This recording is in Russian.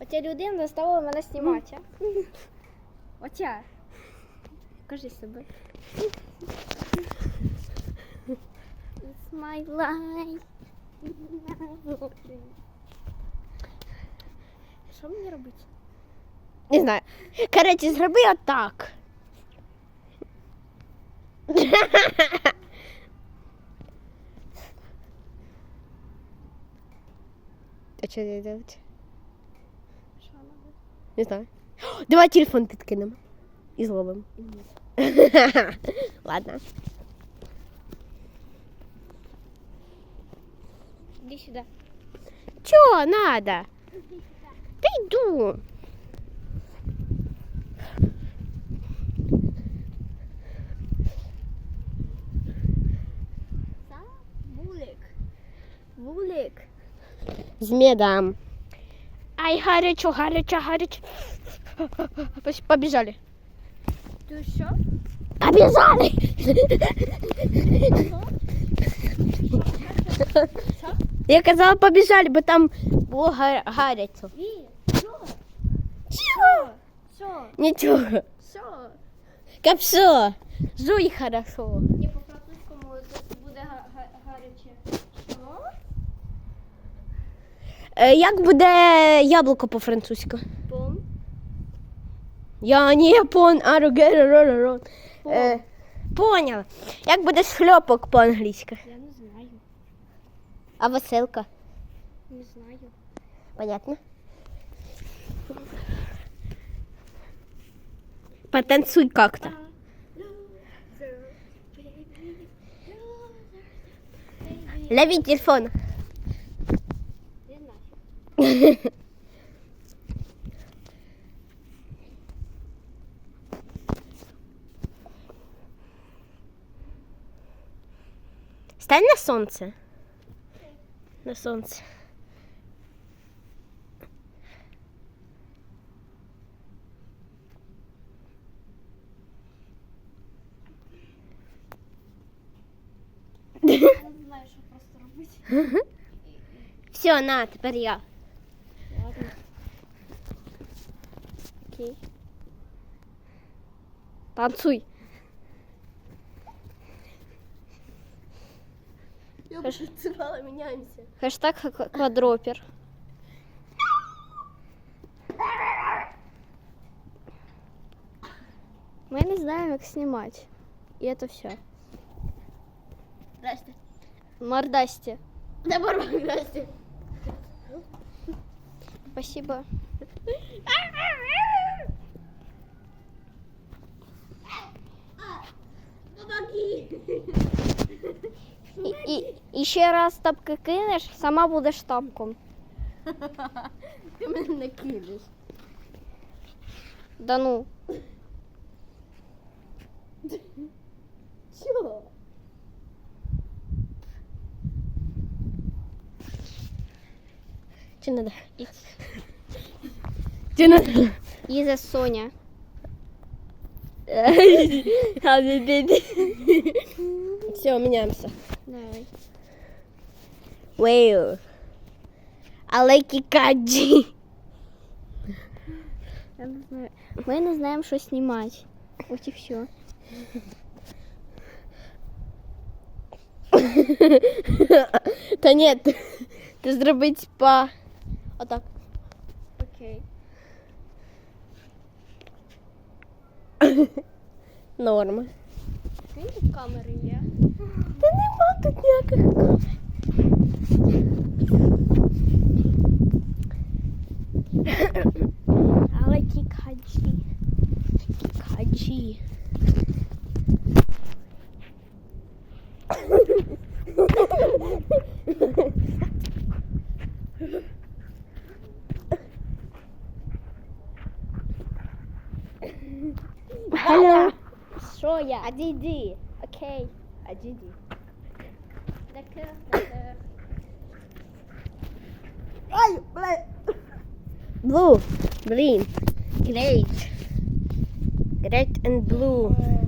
Оця людина заставила мене знімати. Оця. Кажи себе. It's my life. Що мені робити? Не знаю. Короче, зроби отак. А що не делать? Що робити? Не знаю. Давай телефон підкинемо. І зловимо. Ладно. Іди сюди. Чё надо? Да иду. Це вулик. Вулик. З медом. Ай, горячо, горячо, горячо. Пос- Побежали. Ти що? Побежали! Я казала, побежали, бо там було га- гарячо. Ні. Що? Чого? Що? Нічого. Що? Капшо. Жуй хорошо. Ні, по французькому тут буде га- га- гаряче. Е, Як буде яблуко по-французьку? Пом. Я не япон, а ругероророн. Е, Поняла. Як буде шльопок по-англійськи? Я не знаю. А веселка? Не знаю. Понятно. Потанцуй как-то. Лови телефон. Стань на солнце. На солнце. Я не знаю, що просто робити. Все, на, тепер я. Ладно. Окей. Танцуй. Я Хорошо. танцювала, міняємося. Хэштег х- квадропер. Мы не знаем, как снимать. И это все. Здрасте. Мордасти. Добро, здрасте. Спасибо. І, і, і ще раз тапки кинеш, сама будеш тапком. Ти мене не кинеш. Да ну. Чого? Чи надо? І, Чи надо? Іза Соня. Все, меняемся. Давай. Whale. Алекі каджі. Я не знаю. Ми не знаємо, що знімати. Ось і все. Та ні, ти, ти зробить по... Отак. Окей. Норма. Скинь тут камери є. Та нема тут ніяких камер. Алекі каджі. Каджі. Hello. Soya. Adidi. Okay. Adidi. Lecker, lecker. Ay, blue. Blue. Green. Great. Great and blue. Oh.